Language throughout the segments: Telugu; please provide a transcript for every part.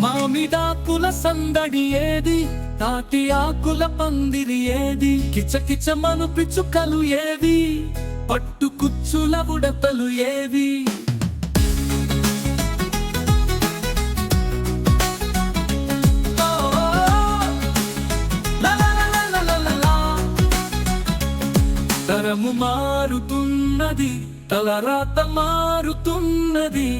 మామిడాకుల సందడి ఏది? తాటి ఆకుల పందిరి ఏది? కిచకిచ మను పిచ్చుకలు ఏవి? పట్టు కుచ్చుల ఉడతలు ఏవి? తరము మారుతున్నది తలరాత మారుతున్నది.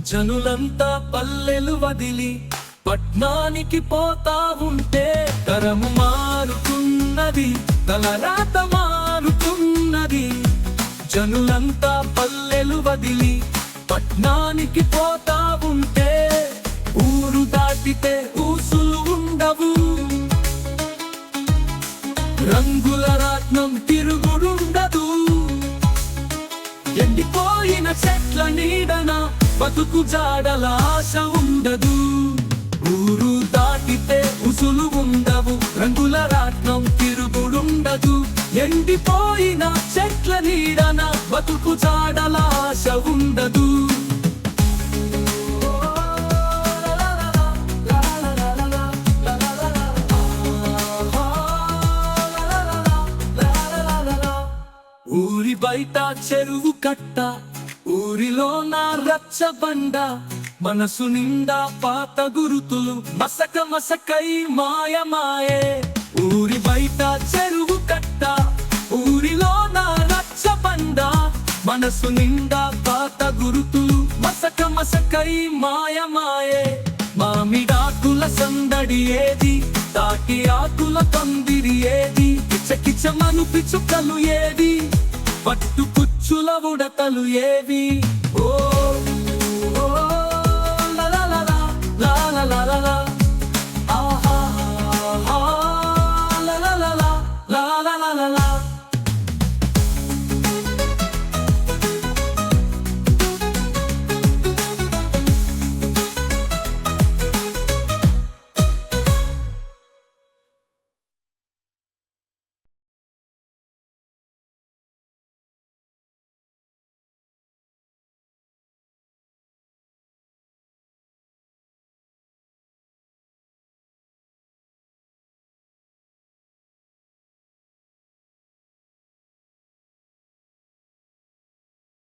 జనులంతా పల్లెలు వదిలి పట్నానికి పోతా ఉంటే తరము మారుతున్నది. తలరాత మారుతున్నది. జనులంతా పల్లెలు వదిలి పట్నానికి పోతా ఉంటే ఊరు దాటితే ఊసులు ఉండవు. రంగుల రాట్నం తిరుగుడుండదు. చెట్ల నీడన బతుకు జాడల ఆశ ఉండదు. ఊరు దాటితే ఉసులు ఉండవు రంగుల రాట్నం తిరుగుడుండదు. ఎండిపోయిన చెట్ల నీడన బతుకు జాడల ఆశ ఉండదు. ఊరి బయట చెరువు కట్ట ఊరిలో నా రచ్చబండ మనసు నిండా పాత గురుతులు. మసక మసకై మాయమాయే ఊరి బయట చెరువు కట్ట ఊరిలో నా రచ్చబండ మనసు నిండా పాత గురుతులు. మసక మసకై మాయమాయే మామిడాకుల సందడి ఏది? తాకి ఆకుల పందిరి ఏది? కిచకిచమను పిచుకలు ఏది? పట్టు కుచ్చుల ఉడతలు ఏవి ఓ